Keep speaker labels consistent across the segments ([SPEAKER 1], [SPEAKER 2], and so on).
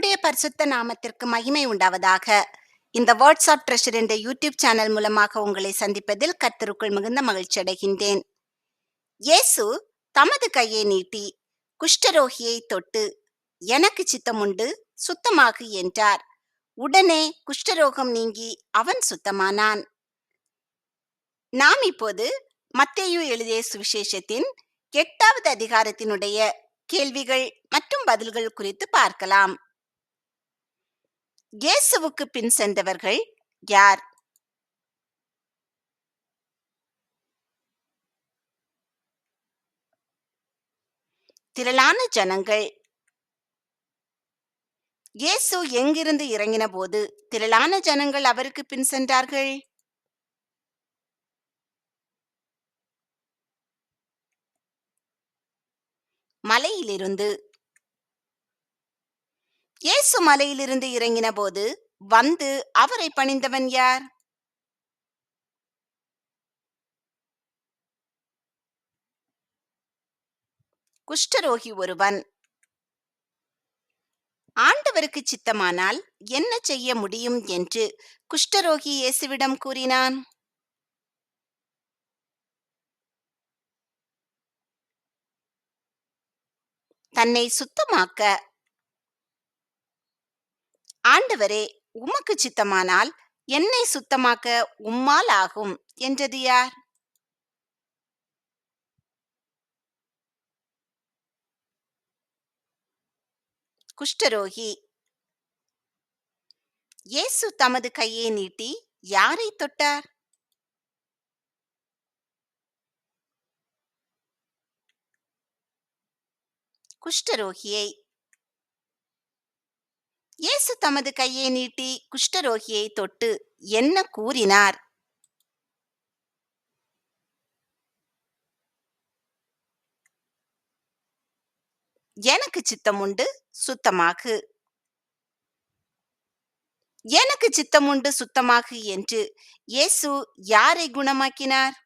[SPEAKER 1] கர்த்தருடைய பரிசுத்த நாமத்திற்கு மகிமை உண்டாவதாக. இந்த வேர்ட்ஸ் ஆஃப் ட்ரெஷர் என்ற யூடியூப் சேனல் மூலமாக உங்களை சந்திப்பதில் கர்த்தருக்குள் மிகுந்த மகிழ்ச்சி அடைகின்றேன். இயேசு தமது கையை நீட்டி குஷ்டரோகியை தொட்டு எனக்கு சித்தமுண்டு சுத்தமாகு என்றார். உடனே குஷ்டரோகம் நீங்கி அவன் சுத்தமானான். நாம் இப்போது மத்தேயு எழுதிய சுவிசேஷத்தின் எட்டாவது அதிகாரத்தினுடைய கேள்விகள் மற்றும் பதில்கள் குறித்து பார்க்கலாம். இயேசுவுக்கு பின் சென்றவர்கள் யார்? திரளான ஜனங்கள். இயேசு எங்கிருந்து இறங்கின போது திரளான ஜனங்கள் அவருக்கு பின் சென்றார்கள்? மலையிலிருந்து இயேசு மலையிலிருந்து இறங்கின போது வந்து அவரை பணிந்தவன் யார்? குஷ்டரோகி ஒருவன். ஆண்டவருக்கு சித்தமானால் என்ன செய்ய முடியும் என்று குஷ்டரோகி இயேசுவிடம் கூறினான். தன்னை சுத்தமாக்க ஆண்டவரே உமக்கு சித்தமானால் என்னை சுத்தமாக்க உம்மால் ஆகும் என்றது யார்? குஷ்டரோகி இயேசு தமது கையை நீட்டி யாரை தொட்டார்? குஷ்டரோகியை இயேசு தமது கையை நீட்டி குஷ்டரோகியை தொட்டு என்ன கூறினார்? எனக்கு சித்தமுண்டு சுத்தமாகு. எனக்கு சித்தமுண்டு சுத்தமாகு என்று இயேசு யாரை குணமாக்கினார்?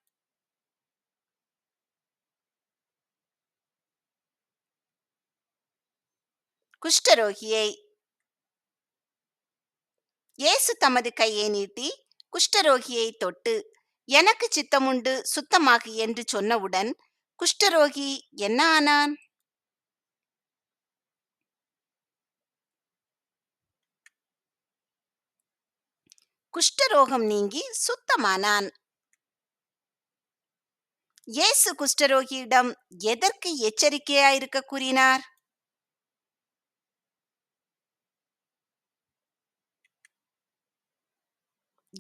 [SPEAKER 1] குஷ்டரோகியை இயேசு தமது கையை நீட்டி குஷ்டரோகியை தொட்டு எனக்கு சித்தமுண்டு சுத்தமாகு என்று சொன்னவுடன் குஷ்டரோகி என்ன ஆனான்? குஷ்டரோகம் நீங்கி சுத்தமானான். இயேசு குஷ்டரோகியிடம் எதற்கு எச்சரிக்கையாயிருக்க கூறினார்?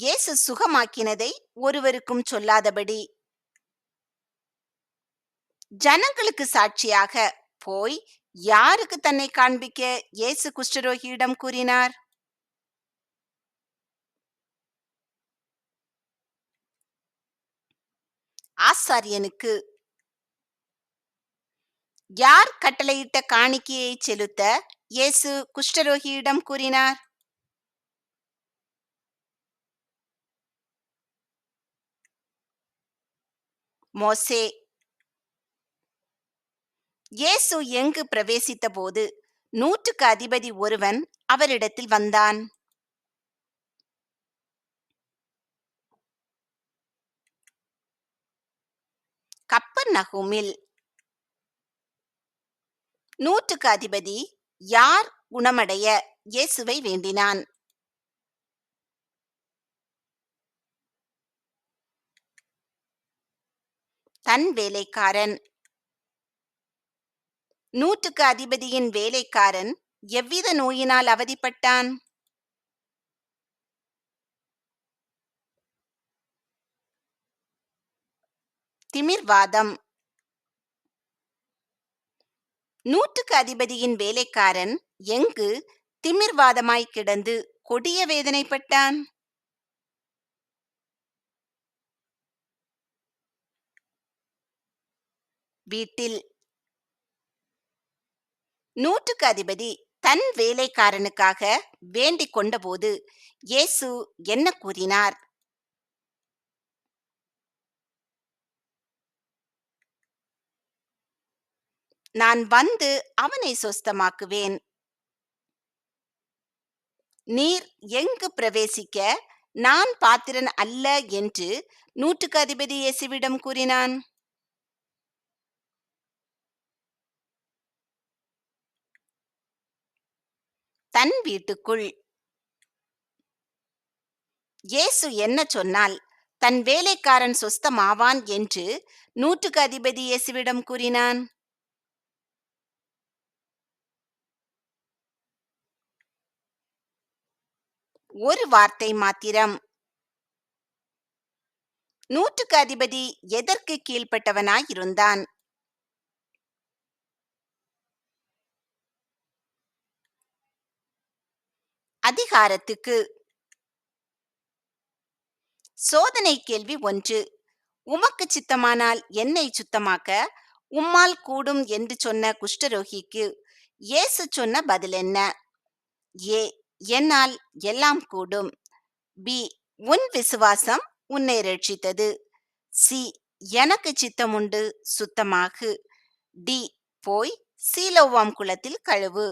[SPEAKER 1] இயேசு சுகமாக்கினதை ஒருவருக்கும் சொல்லாதபடி. ஜனங்களுக்கு சாட்சியாக போய் யாருக்கு தன்னை காண்பிக்க இயேசு குஷ்டரோகியிடம் கூறினார்? ஆசாரியனுக்கு. யார் கட்டளையிட்ட காணிக்கையை செலுத்த இயேசு குஷ்டரோகியிடம் கூறினார்? மோசே. இயேசு எங்கு பிரவேசித்த போது நூற்றுக்கு அதிபதி ஒருவன் அவரிடத்தில் வந்தான். கப்பர் நகுமில் நூற்றுக்கு அதிபதி யார் குணமடைய இயேசுவை வேண்டினான்? தன் வேலைக்காரன். நூற்றுக்கு அதிபதியின் வேலைக்காரன் எவ்வித நோயினால் அவதிப்பட்டான்? திமிர்வாதம். நூற்றுக்கு அதிபதியின் வேலைக்காரன் எங்கு திமிர்வாதமாய் கிடந்து கொடிய வேதனைப்பட்டான்? வீட்டில். நூற்றுக்கு அதிபதி தன் வேலைக்காரனுக்காக வேண்டிக் கொண்டபோது இயேசு என்ன கூறினார்? நான் வந்து அவனை சொஸ்தமாக்குவேன். நீர் எங்கு பிரவேசிக்க நான் பாத்திரன் அல்ல என்று நூற்றுக்கு அதிபதி இயேசுவிடம் கூறினான். தன் வீட்டுக்குள். இயேசு என்ன சொன்னால் தன் வேலைக்காரன் சொஸ்தமாவான் என்று நூற்றுக்கு அதிபதி இயேசுவிடம் கூறினான். ஒரு வார்த்தை மாத்திரம். நூற்றுக்கு அதிபதி எதற்கு கீழ்ப்பட்டவனாயிருந்தான்? அதிகாரத்துக்கு. சோதனை கேள்வி ஒன்று. உமக்கு சித்தமானால் என்னை சுத்தமாக்க உம்மால் கூடும் என்று சொன்ன குஷ்டரோகிக்கு இயேசு சொன்ன பதில் என்ன? ஏ. என்னால் எல்லாம் கூடும். பி. உன் விசுவாசம் உன்னை ரட்சித்தது. சி. எனக்கு சித்தமுண்டு சுத்தமாகு. டி. போய் சீலோவாம் குளத்தில் கழுவு.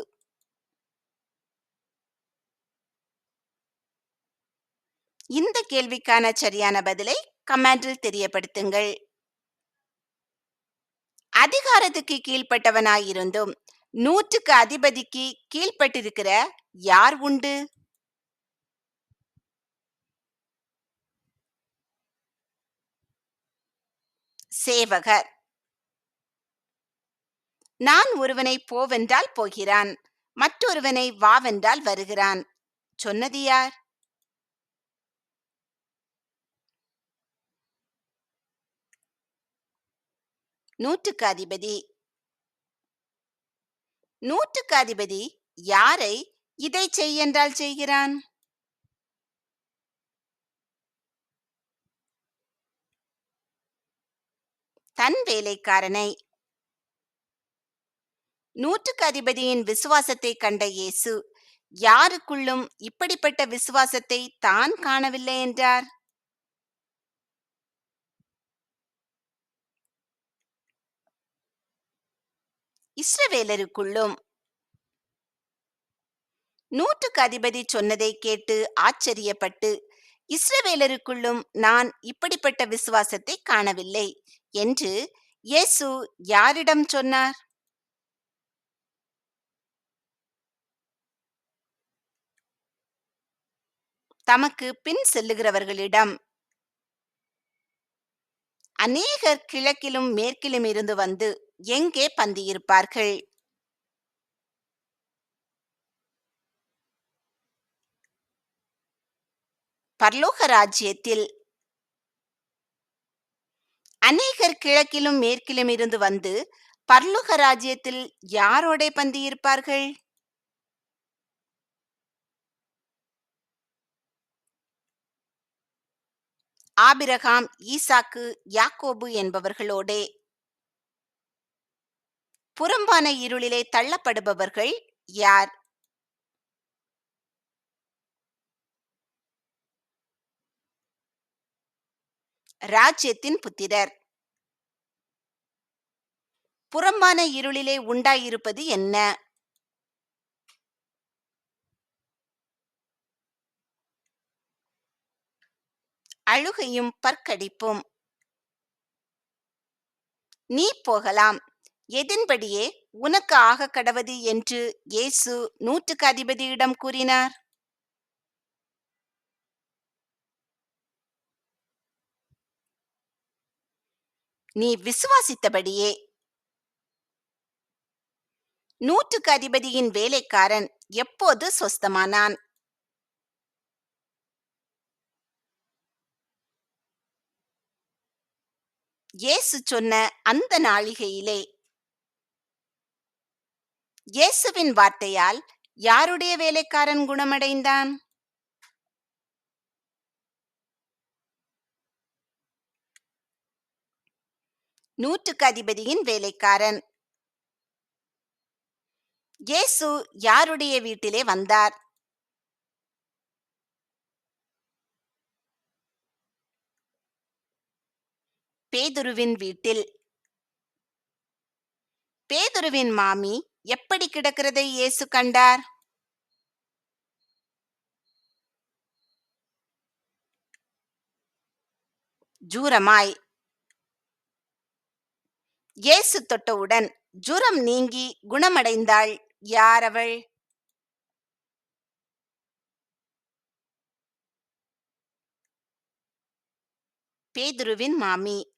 [SPEAKER 1] இந்த கேள்விக்கான சரியான பதிலை கமெண்டில் தெரியப்படுத்துங்கள். அதிகாரத்துக்கு கீழ்ப்பட்டவனாயிருந்தும் நூற்றுக்கு அதிபதிக்கு கீழ்ப்பட்டிருக்கிற யார் உண்டு? சேவகர். நான் ஒருவனை போவென்றால் போகிறான் மற்றொருவனை வாவென்றால் வருகிறான். சொன்னது யார்? நூற்றுக்கு அதிபதி. நூற்றுக்கு அதிபதி யாரை இதை செய் என்றால் செய்கிறான்? தன் வேலைக்காரனை. நூற்றுக்கு அதிபதியின் விசுவாசத்தை கண்ட இயேசு யாருக்குள்ளும் இப்படிப்பட்ட விசுவாசத்தை தான் காணவில்லை என்றார். இஸ்ரவேலருக்குள்ளும். நூற்றுக்கு அதிபதி சொன்னதை கேட்டு ஆச்சரியப்பட்டு இஸ்ரவேலருக்குள்ளும் நான் இப்படிப்பட்ட விசுவாசத்தை காணவில்லை என்று இயேசு யாரிடம் சொன்னார்? தமக்கு பின் செல்லுகிறவர்களிடம் அநேகர் கிழக்கிலும் மேற்கிலும் இருந்து வந்து எங்கே பந்தியிருப்பார்கள்? பர்லோக ராஜ்யத்தில் அநேகர் கிழக்கிலும் மேற்கிலும் இருந்து வந்து பர்லோக ராஜ்யத்தில் யாரோட பந்தியிருப்பார்கள்? ஆபிரகாம் ஈசாக்கு யாக்கோபு என்பவர்களோடே. புறம்பான இருளிலே தள்ளப்படுபவர்கள் யார்? ராஜ்யத்தின் புத்திரர். புறம்பான இருளிலே உண்டாயிருப்பது என்ன? அழுகையும் பற்கடிப்பும். நீ போகலாம். எதின்படியே உனக்கு ஆக கடவது என்று இயேசு நூற்றுக்கு அதிபதியிடம் கூறினார். நீ விசுவாசித்தபடியே நூற்றுக்கு அதிபதியின் வேலைக்காரன் எப்போது சொஸ்தமானான்? இயேசு சொன்ன அந்த நாளிகையிலே இயேசுவின் வார்த்தையால் யாருடைய வேலைக்காரன் குணமடைந்தான்? நூற்றுக்கு அதிபதியின் வேலைக்காரன். இயேசு யாருடைய வீட்டிலே வந்தார்? பேதுருவின் வீட்டில். பேதுருவின் மாமி எப்படி கிடக்கிறதை இயேசு கண்டார்? ஜூரமாய். இயேசு தொட்டவுடன் ஜூரம் நீங்கி குணமடைந்தாள் யார் அவள் பேதுருவின் மாமி.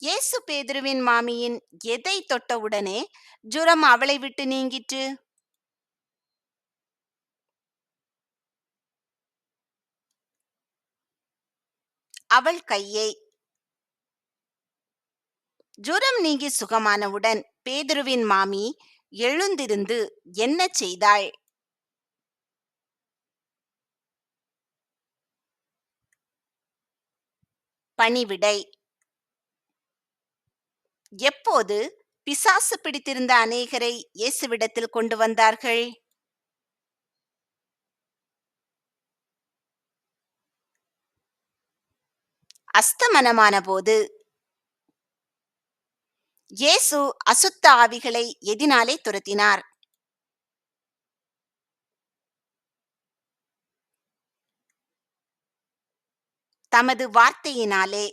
[SPEAKER 1] இயேசு பேதுருவின் மாமியின் எதை தொட்டவுடனே ஜுரம் அவளை விட்டு நீங்கிற்று? அவள் கையை ஜுரம் நீங்கி சுகமானவுடன் பேதுருவின் மாமி எழுந்திருந்து என்ன செய்தாள்? பணிவிடை எப்போது பிசாசு பிடித்திருந்த அநேகரை இயேசுவிடத்தில் கொண்டு வந்தார்கள்? அஸ்தமனமான போது இயேசு அசுத்த ஆவிகளை எதினாலே துரத்தினார். தமது வார்த்தையினாலே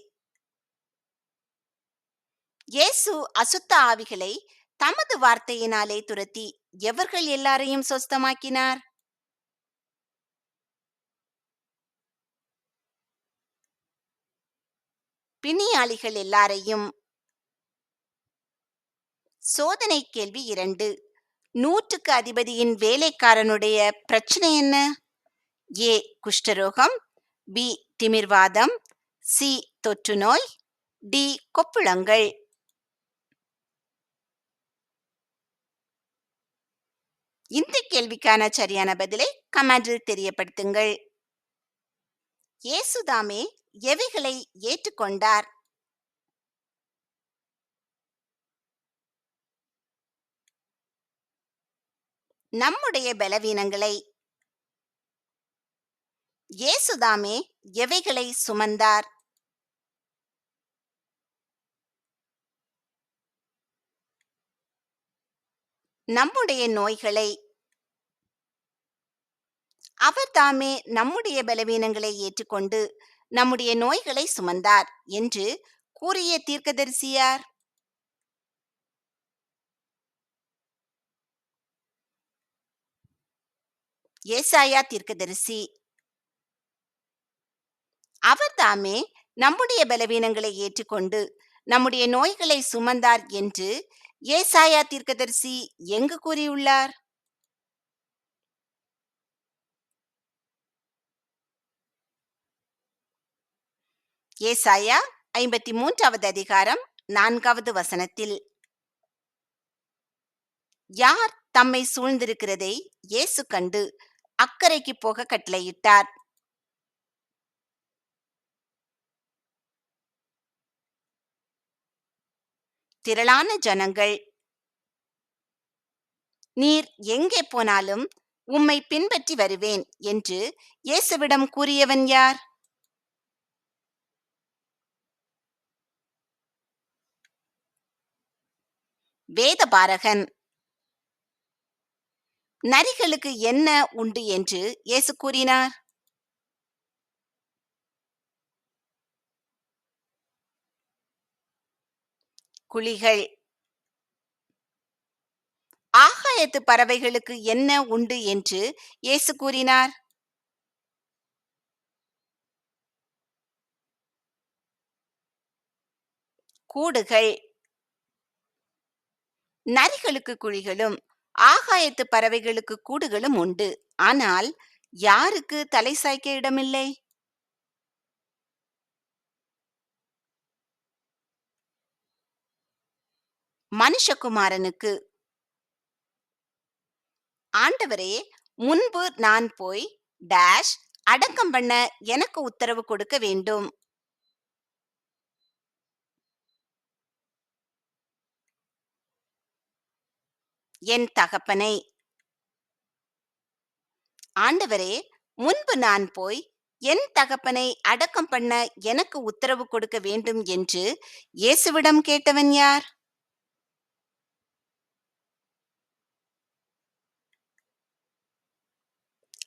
[SPEAKER 1] இயேசு அசுத்த ஆவிகளை தமது வார்த்தையினாலே துரத்தி எவர்கள் எல்லாரையும் சொஸ்தமாக்கினார்? பிணியாளிகள் எல்லாரையும். சோதனை கேள்வி இரண்டு. நூற்றுக்கு அதிபதியின் வேலைக்காரனுடைய பிரச்சனை என்ன? ஏ. குஷ்டரோகம். பி. திமிர்வாதம். சி. தொற்றுநோய் டி. கொப்புளங்கள். இந்த கேள்விக்கான சரியான பதிலை கமெண்டில் தெரியப்படுத்துங்கள். இயேசுதாமே எவைகளை ஏற்றுக்கொண்டார்? நம்முடைய பலவீனங்களை. இயேசுதாமே எவைகளை சுமந்தார்? நம்முடைய நோய்களை. அவர் தாமே நம்முடைய பலவீனங்களை ஏற்றுக்கொண்டு நம்முடைய நோய்களை சுமந்தார் என்று கூறிய தீர்க்கதரிசியார். ஏசாயா தீர்க்கதரிசி. அவர் தாமே நம்முடைய பலவீனங்களை ஏற்றுக்கொண்டு நம்முடைய நோய்களை சுமந்தார் என்று ஏசாயா தீர்க்கதரிசி எங்கு கூறியுள்ளார்? ஏசாயா ஐம்பத்தி மூன்றாவது அதிகாரம் நான்காவது வசனத்தில். யார் தம்மை சூழ்ந்திருக்கிறதை இயேசு கண்டு அக்கறைக்கு போக கட்டளையிட்டார். திரளான ஜனங்கள் நீர் எங்கே போனாலும் உம்மை பின்பற்றி வருவேன் என்று இயேசுவிடம் கூறியவன் யார்? வேதபாரகன். நரிகளுக்கு என்ன உண்டு என்று இயேசு கூறினார். குழிகள். ஆகாயத்து பறவைகளுக்கு என்ன உண்டு என்று இயேசு கூறினார். கூடுகள். நரிகளுக்கு குழிகளும் ஆகாயத்து பறவைகளுக்கு கூடுகளும் உண்டு. ஆனால் யாருக்கு தலை சாய்க்க இடமில்லை? மனுஷகுமாரனுக்கு. ஆண்டவரே முன்பு நான் போய் டேஷ் அடக்கம் பண்ண எனக்கு உத்தரவு கொடுக்க வேண்டும். என் தகப்பனை. ஆண்டவரே முன்பு நான் போய் என் தகப்பனை அடக்கம் பண்ண எனக்கு உத்தரவு கொடுக்க வேண்டும் என்று இயேசுவிடம் கேட்டவன் யார்?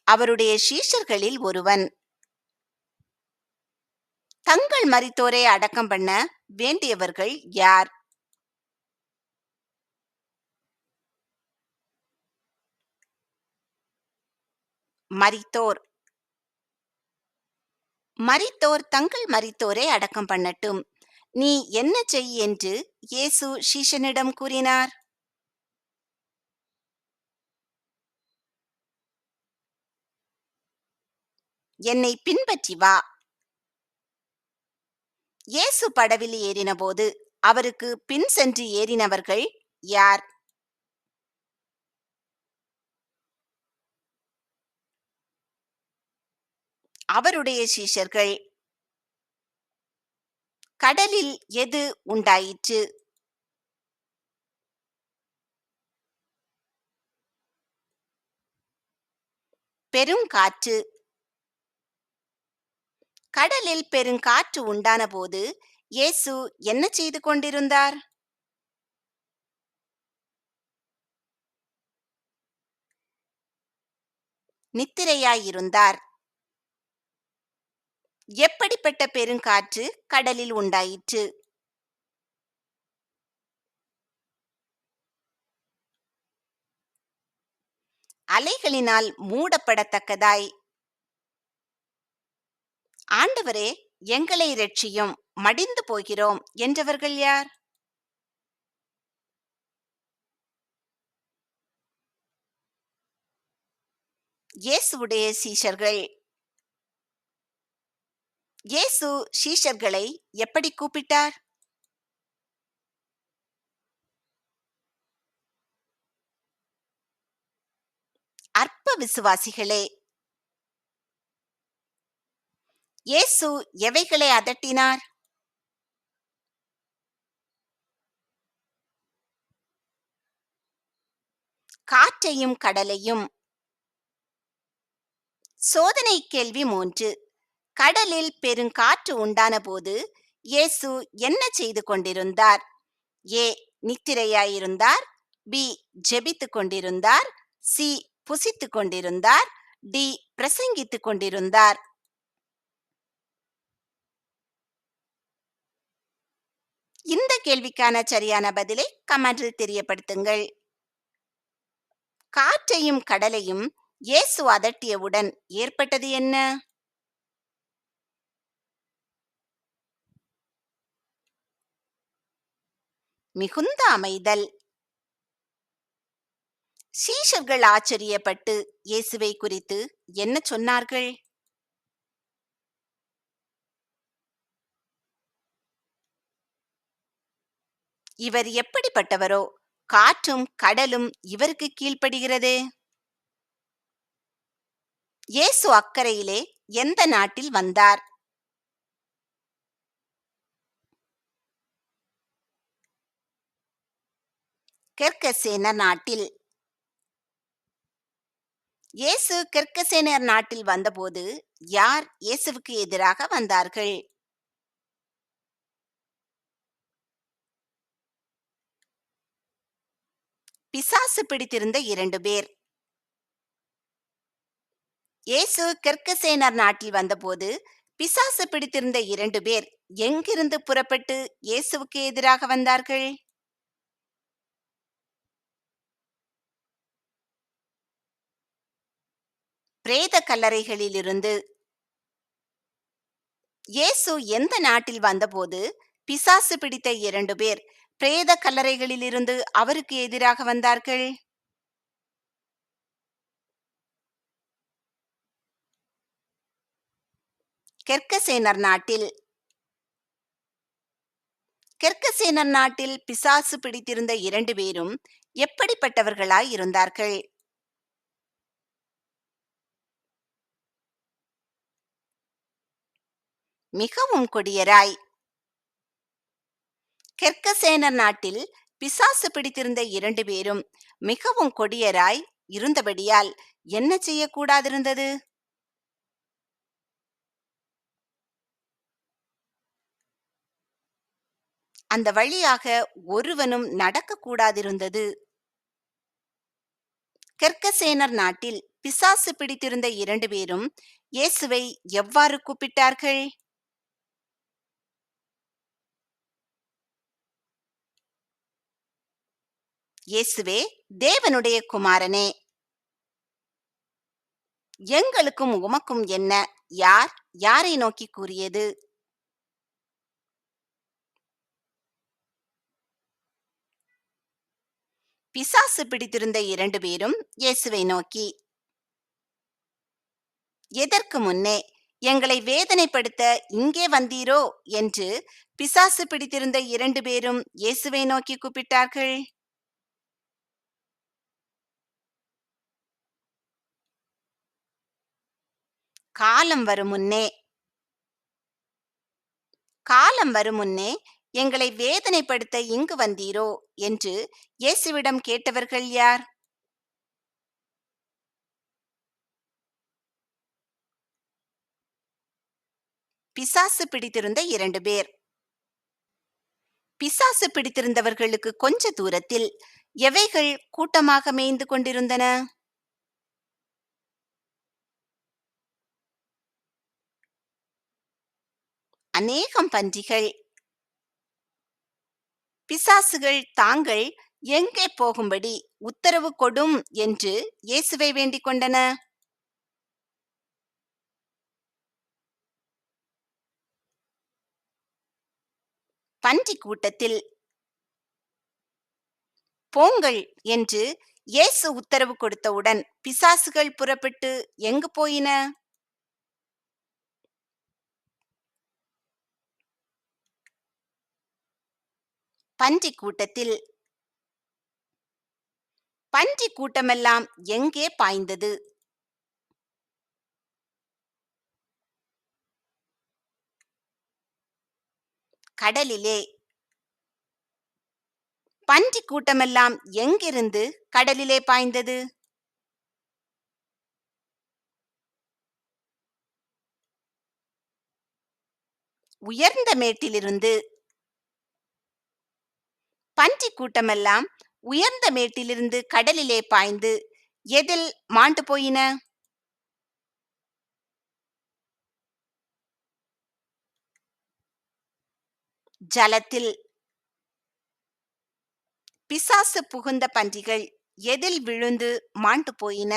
[SPEAKER 1] அவருடைய சீஷர்களில் ஒருவன். தங்கள் மறித்தோரை அடக்கம் பண்ண வேண்டியவர்கள் யார்? மரித்தோர். மரித்தோர் தங்கள் மரித்தோரை அடக்கம் பண்ணட்டும். நீ என்ன செய் என்று இயேசு சீஷனிடம் கூறினார். என்னை பின்பற்றி வா. இயேசு படவில் ஏறினபோது அவருக்கு பின் சென்று ஏறினவர்கள் யார்? அவருடைய சீஷர்கள் கடலில் எது உண்டாயிற்று? பெருங்காற்று கடலில் பெருங்காற்று உண்டான போது இயேசு என்ன செய்து கொண்டிருந்தார்? நித்திரையாயிருந்தார் எப்படிப்பட்ட பெருங்காற்று கடலில் உண்டாயிற்று? அலைகளினால் மூடப்படத்தக்கதாய். ஆண்டவரே எங்களை ரட்சியும் மடிந்து போகிறோம் என்றவர்கள் யார்? இயேசுடைய சீஷர்கள் இயேசு சீஷர்களை எப்படி கூப்பிட்டார்? அற்ப விசுவாசிகளே! இயேசு எவைகளை அதட்டினார்? காற்றையும் கடலையும். சோதனை கேள்வி மூன்று. கடலில் பெருங்காற்று உண்டான போது இயேசு என்ன செய்து கொண்டிருந்தார்? ஏ நித்திரையாயிருந்தார்? பி ஜெபித்துக் கொண்டிருந்தார்? சி புசித்துக் கொண்டிருந்தார்? டி பிரசங்கித்துக் கொண்டிருந்தார். இந்த கேள்விக்கான சரியான பதிலை கமெண்டில் தெரியப்படுத்துங்கள். காற்றையும் கடலையும் இயேசு அதட்டியவுடன் ஏற்பட்டது என்ன? மிகுந்த அமைதல். சீஷர்கள் ஆச்சரியப்பட்டு இயேசுவை குறித்து என்ன சொன்னார்கள்? இவர் எப்படிப்பட்டவரோ? காற்றும் கடலும் இவருக்கு கீழ்ப்படுகிறது. இயேசு அக்கறையிலே எந்த நாட்டில் வந்தார்? கெர்கசேனர் நாட்டில். இயேசு கெர்கசேனர் நாட்டில் வந்தபோது யார் இயேசுவுக்கு எதிராக வந்தார்கள்? பிசாசு பிடித்திருந்த இரண்டு பேர். இயேசு கெர்கசேனர் நாட்டில் வந்தபோது பிசாசு பிடித்திருந்த இரண்டு பேர் எங்கிருந்து புறப்பட்டு இயேசுவுக்கு எதிராக வந்தார்கள்? பிரேத கல்லறைகளிலிருந்து இயேசு எந்த நாட்டில் வந்தபோது பிசாசு பிடித்த இரண்டு பேர் பிரேத கல்லறைகளிலிருந்து அவருக்கு எதிராக வந்தார்கள்? கெர்கசேனர் நாட்டில் கெர்கசேனர் நாட்டில் பிசாசு பிடித்திருந்த இரண்டு பேரும் எப்படிப்பட்டவர்களாய் இருந்தார்கள் மிகவும் கொடியராய். கெர்கசேனர் நாட்டில் பிசாசு பிடித்திருந்த இரண்டு பேரும் மிகவும் கொடியராய் இருந்தபடியால் என்ன செய்யக்கூடாதிருந்தது? அந்த வழியாக ஒருவனும் நடக்கக்கூடாதிருந்தது. கெர்கசேனர் நாட்டில் பிசாசு பிடித்திருந்த இரண்டு பேரும் இயேசுவை எவ்வாறு கூப்பிட்டார்கள்? இயேசுவே தேவனுடைய குமாரனே. எங்களுக்கும் உமக்கும் என்ன? யார்? யாரை நோக்கி கூறியது? பிசாசு பிடித்திருந்த இரண்டு பேரும் இயேசுவை நோக்கி எதற்கு முன்னே எங்களை வேதனைப்படுத்த இங்கே வந்தீரோ? என்று பிசாசு பிடித்திருந்த இரண்டு பேரும் இயேசுவை நோக்கி கூப்பிட்டார்கள். காலம் வரும் முன்னே. காலம் வரும் முன்னே எங்களை வேதனைப்படுத்த இங்கு வந்தீரோ? என்று இயேசுவிடம் கேட்டவர்கள் யார்? பிசாசு பிடித்திருந்த இரண்டு பேர். பிசாசு பிடித்திருந்தவர்களுக்கு கொஞ்ச தூரத்தில் எவைகள் கூட்டமாக மேய்ந்து கொண்டிருந்தன? அநேகம் பன்றிகள். பிசாசுகள் தாங்கள் எங்கே போகும்படி உத்தரவு கொடும் என்று இயேசுவை வேண்டிக் கொண்டன. பன்றி கூட்டத்தில் போங்கள் என்று இயேசு உத்தரவு கொடுத்தவுடன் பிசாசுகள் புறப்பட்டு எங்கு போயின? பன்றி கூட்டத்தில். பன்றி கூட்டமெல்லாம் எங்கே பாய்ந்தது? கடலிலே. பன்றி கூட்டமெல்லாம் எங்கிருந்து கடலிலே பாய்ந்தது? உயர்ந்த மேட்டிலிருந்து பன்றி கூட்டமெல்லாம் உயர்ந்த மேட்டிலிருந்து கடலிலே பாய்ந்து எதில் மாண்டு போயின? ஜலத்தில் பிசாசு புகுந்த பன்றிகள் எதில் விழுந்து மாண்டு போயின?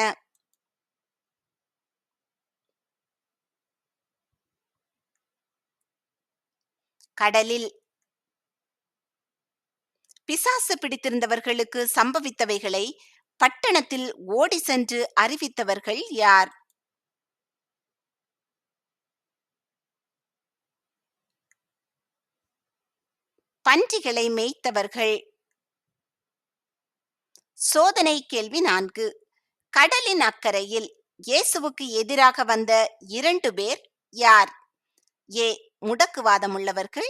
[SPEAKER 1] கடலில் பிசாசு பிடித்திருந்தவர்களுக்கு சம்பவித்தவைகளை பட்டணத்தில் ஓடி சென்று அறிவித்தவர்கள் யார்? பன்றிகளை மேய்த்தவர்கள். சோதனை கேள்வி நான்கு. கடலின் அக்கறையில் இயேசுவுக்கு எதிராக வந்த இரண்டு பேர் யார்? ஏ. முடக்குவாதமுள்ளவர்கள்.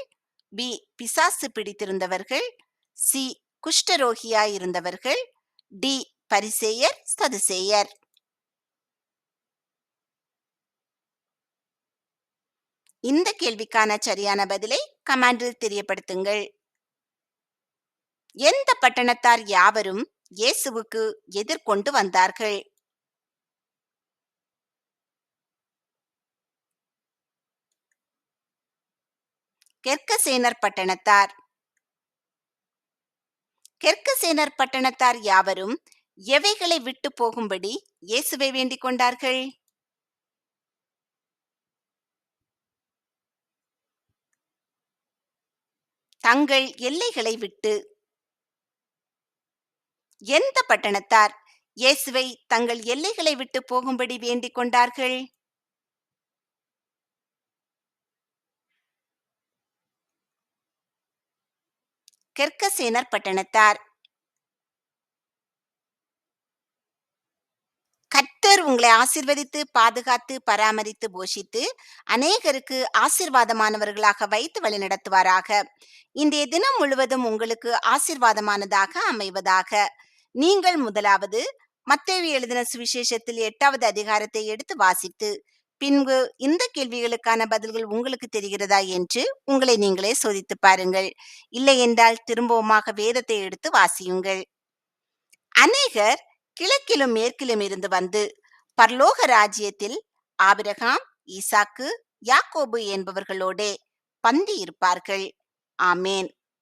[SPEAKER 1] பி. பிசாசு பிடித்திருந்தவர்கள். சி. குஷ்டரோகியாயிருந்தவர்கள் டி. பரிசேயர் சதுசேயர். இந்த கேள்விக்கான சரியான பதிலை கமாண்டில் தெரியப்படுத்துங்கள். எந்த பட்டணத்தார் யாவரும் இயேசுவுக்கு எதிர்கொண்டு வந்தார்கள்? கெர்கசேனர் பட்டணத்தார். கெர்கசேனர் பட்டணத்தார் யாவரும் எவைகளை விட்டு போகும்படி இயேசுவை வேண்டிக் கொண்டார்கள்? தங்கள் எல்லைகளை விட்டு எந்த பட்டணத்தார் இயேசுவை தங்கள் எல்லைகளை விட்டு போகும்படி வேண்டிக் கொண்டார்கள்? கெர்கசேனர் பட்டணத்தார். கர்த்தர் உங்களை ஆசிர்வதித்து பாதுகாத்து பராமரித்து போஷித்து அநேகருக்கு ஆசிர்வாதமானவர்களாக வைத்து வழிநடத்துவாராக இன்றைய தினம் முழுவதும் உங்களுக்கு ஆசிர்வாதமானதாக அமைவதாக. நீங்கள் முதலாவது மத்தேவி எழுதின சுவிசேஷத்தில் எட்டாவது அதிகாரத்தை எடுத்து வாசித்து பின்பு இந்த கேள்விகளுக்கான பதில்கள் உங்களுக்கு தெரிகிறதா என்று உங்களை நீங்களே சோதித்து பாருங்கள். இல்லை என்றால் திரும்பவுமாக வேதத்தை எடுத்து வாசியுங்கள். அநேகர் கிழக்கிலும் மேற்கிலும் இருந்து வந்து பர்லோக ராஜ்யத்தில் ஆபிரகாம் ஈசாக்கு யாக்கோபு என்பவர்களோடே பந்தி இருப்பார்கள் ஆமேன்.